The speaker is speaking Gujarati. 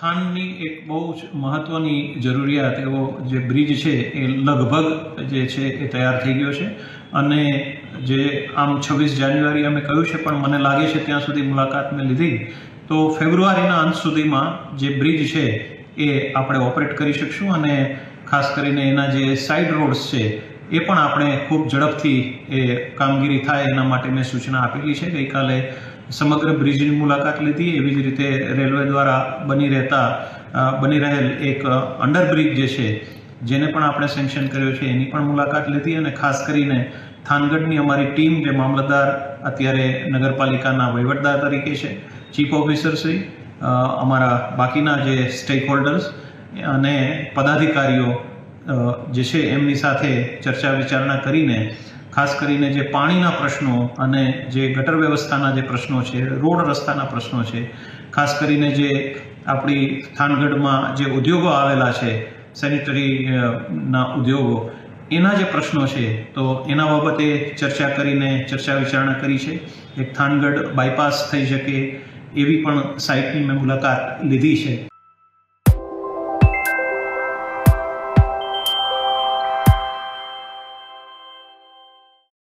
થાનની એક બહુ જ મહત્વની જરૂરિયાત એવો જે બ્રિજ છે એ લગભગ જે છે એ તૈયાર થઈ ગયો છે. અને જે આમ છવ્વીસ જાન્યુઆરી અમે કહ્યું છે, પણ મને લાગે છે ત્યાં સુધી મુલાકાત મેં લીધી. તો ફેબ્રુઆરીના અંત સુધીમાં જે બ્રિજ છે એ આપણે ઓપરેટ કરી શકશું અને ખાસ કરીને એના જે સાઇડ રોડ્સ છે એ પણ આપણે ખૂબ ઝડપથી એ કામગીરી થાય એના માટે મેં સૂચના આપેલી છે. ગઈકાલે સમગ્ર બ્રિજની મુલાકાત લીધી. એવી જ રીતે રેલવે દ્વારા બની રહેતા બની રહેલ એક અંડરબ્રિજ જે છે, જેને પણ આપણે સેન્શન કર્યો છે, એની પણ મુલાકાત લીધી અને ખાસ કરીને થાનગઢની અમારી ટીમ જે મામલતદાર અત્યારે નગરપાલિકાના વહીવટદાર તરીકે છે, ચીફ ઓફિસર શ્રી અમારા બાકીના જે સ્ટેક હોલ્ડર્સ અને પદાધિકારીઓ જે છે, એમની સાથે ચર્ચા વિચારણા કરીને ખાસ કરીને જે પાણીના પ્રશ્નો અને જે ગટર વ્યવસ્થાના જે પ્રશ્નો છે, રોડ રસ્તાના પ્રશ્નો છે, ખાસ કરીને જે આપણી થાનગઢમાં જે ઉદ્યોગો આવેલા છે, સેનિટરી ના ઉદ્યોગો, એના જે પ્રશ્નો છે, તો એના બાબતે ચર્ચા કરીને ચર્ચા વિચારણા કરી છે. એક થાનગઢ બાયપાસ થઈ શકે એવી પણ સાઇટની મેં મુલાકાત લીધી છે.